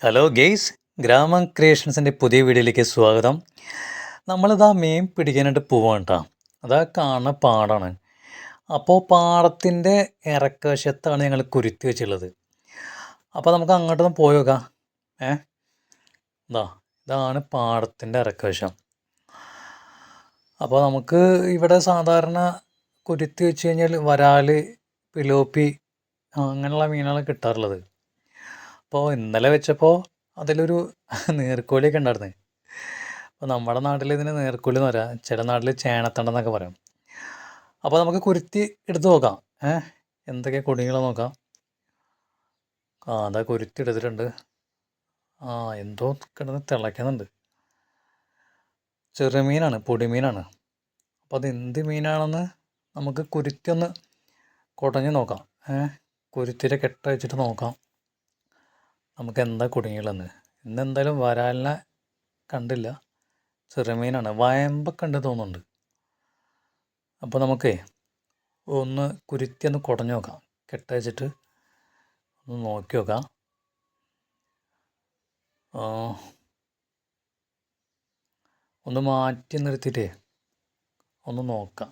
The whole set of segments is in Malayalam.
ഹലോ ഗെയ്സ് ഗ്രാമം ക്രിയേഷൻസിന്റെ പുതിയ വീഡിയോയിലേക്ക് സ്വാഗതം. നമ്മളിതാ മീൻ പിടിക്കാനായിട്ട് പോവാണ് കേട്ടോ അതാ കാണുന്ന പാടാണ്. അപ്പോൾ പാടത്തിന്റെ ഇറക്കവശത്താണ് ഞങ്ങൾ കുരുത്തി വെച്ചുള്ളത് അപ്പോൾ നമുക്ക് അങ്ങോട്ടൊന്ന് പോയി നോക്കാം. ഏ? ഇതാ ഇതാണ് പാടത്തിന്റെ ഇറക്കവശം. അപ്പോൾ നമുക്ക് ഇവിടെ സാധാരണ കുരുത്തി വെച്ച് കഴിഞ്ഞാൽ വരാൽ പിലോപ്പി അങ്ങനെയുള്ള മീനുകളാണ് കിട്ടാറുള്ളത്. അപ്പോൾ ഇന്നലെ വെച്ചപ്പോൾ അതിലൊരു നീർക്കോലിയൊക്കെ ഉണ്ടായിരുന്നു. അപ്പോൾ നമ്മുടെ നാട്ടിൽ ഇതിന് നീർക്കോലി എന്ന് പറയാം. ചില നാട്ടിൽ ചേണത്തണ്ടെന്നൊക്കെ പറയും. അപ്പോൾ നമുക്ക് കുരുത്തി എടുത്ത് നോക്കാം. ഏഹ് എന്തൊക്കെ കൊടികൾ നോക്കാം. ആ അതാ കുരുത്തി എടുത്തിട്ടുണ്ട്. ആ എന്തോ കിടന്ന് തിളയ്ക്കുന്നുണ്ട്. ചെറുമീനാണ് പൊടിമീനാണ് അപ്പോൾ അത് എന്ത് മീനാണെന്ന് നമുക്ക് കുരുത്തി ഒന്ന് കുടഞ്ഞ് നോക്കാം. ഏഹ് കുരുത്തിയുടെ കെട്ട വെച്ചിട്ട് നോക്കാം. നമുക്ക് എന്താ കുടുങ്ങിയുള്ളതെന്ന്? ഇന്ന് എന്തായാലും വരാലിനെ കണ്ടില്ല. ചെറുമീനാണ് വയമ്പൊക്കെ ഉണ്ട് തോന്നുന്നുണ്ട്. അപ്പോൾ നമുക്കേ ഒന്ന് കുരുത്തി ഒന്ന് കുടഞ്ഞു നോക്കാം. കെട്ടയച്ചിട്ട് ഒന്ന് നോക്കി നോക്കാം. ഒന്ന് മാറ്റി നിർത്തിയിട്ടേ ഒന്ന് നോക്കാം.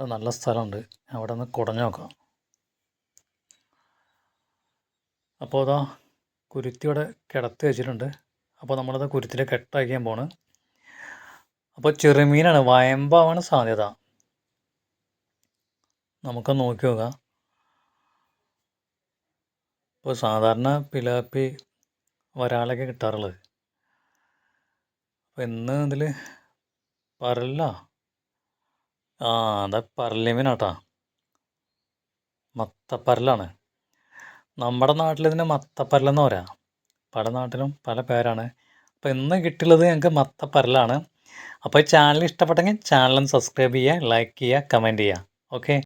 അത് നല്ല സ്ഥലമുണ്ട്. അവിടെ ഒന്ന് കുടഞ്ഞു നോക്കാം. അപ്പോൾ അതാ കുരുത്തി ഇവിടെ കിടത്തി വെച്ചിട്ടുണ്ട്. അപ്പോൾ നമ്മളത് കുരുത്തിലെ കെട്ടയക്കാൻ പോണ്. അപ്പോൾ ചെറുമീനാണ് വയമ്പാവാണ് സാധ്യത. നമുക്ക് നോക്കി നോക്കാം. ഇപ്പോൾ സാധാരണ പിലാപ്പി വരാളൊക്കെ കിട്ടാറുള്ളത്. അപ്പോൾ ഇന്ന് ഇതിൽ പരല്ല. ആ അതാ പരലിമീനാട്ടാ മത്തപ്പരലാണ്. നമ്മുടെ നാട്ടിൽ ഇതിന് മത്തപ്പരലെന്ന് പറയാം. പല നാട്ടിലും പല പേരാണ്. അപ്പോൾ ഇന്ന് കിട്ടിയുള്ളത് ഞങ്ങൾക്ക് മത്തപ്പരലാണ്. അപ്പോൾ ഈ ചാനൽ ഇഷ്ടപ്പെട്ടെങ്കിൽ ഒന്ന് സബ്സ്ക്രൈബ് ചെയ്യുക ലൈക്ക് ചെയ്യുക കമന്റ് ചെയ്യുക. ഓക്കെ